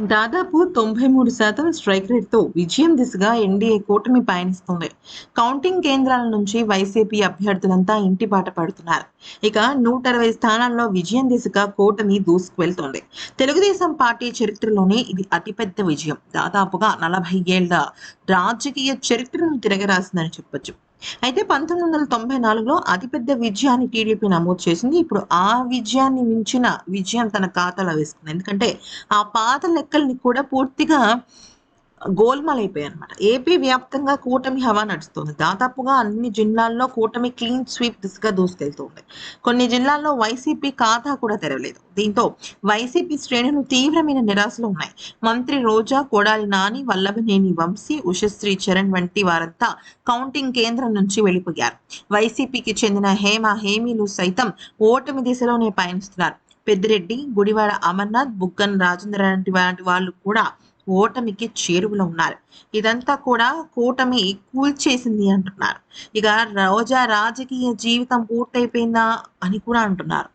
దాదాపు తొంభై మూడు శాతం స్ట్రైక్ రేట్తో విజయం దిశగా ఎన్డీఏ కూటమి పయనిస్తుంది. కౌంటింగ్ కేంద్రాల నుంచి వైసీపీ అభ్యర్థులంతా ఇంటి బాట పడుతున్నారు. ఇక నూట అరవై స్థానాల్లో విజయం దిశగా కూటమి దూసుకువెళ్తోంది. తెలుగుదేశం పార్టీ చరిత్రలోనే ఇది అతిపెద్ద విజయం. దాదాపుగా నలభై ఏళ్ళ రాజకీయ చరిత్రను తిరగరాసిందని చెప్పొచ్చు. అయితే పంతొమ్మిది వందల తొంభై నాలుగులో అతిపెద్ద విజయాన్ని టీడీపీ నమోదు చేసింది. ఇప్పుడు ఆ విజయాన్ని మించిన విజయం తన ఖాతాలో వేసుకుంది. ఎందుకంటే ఆ పాత లెక్కల్ని కూడా పూర్తిగా గోల్మాల్ అనమాట ఏపీ వ్యాప్తంగా కూటమి హవా నడుస్తుంది. దాదాపుగా అన్ని జిల్లాల్లో కూటమి క్లీన్ స్వీప్ దిశగా దూసుకెళ్తుంది. కొన్ని జిల్లాల్లో వైసీపీ ఖాతా కూడా తెరవలేదు. దీంతో వైసీపీ శ్రేణులు తీవ్రమైన నిరాశలు ఉన్నాయి. మంత్రి రోజా కొడాలి నాని వల్లభనేని వంశీ ఉషశ్రీ చరణ్ వంటి వారంతా కౌంటింగ్ కేంద్రం నుంచి వెళ్ళిపోయారు వైసీపీకి చెందిన హేమ హేమీలు సైతం ఓటమి దిశలోనే పయనిస్తున్నారు. పెద్దిరెడ్డి గుడివాడ అమర్నాథ్ బుగ్గన్ రాజేంద్ర లాంటి వాళ్ళు కూడా ఓటమికి చేరువలో ఉన్నారు. ఇదంతా కూడా కూటమి కూల్చేసింది అంటున్నారు. ఇక రోజా రాజకీయ జీవితం పూర్తయిపోయిందా అని కూడా అంటున్నారు.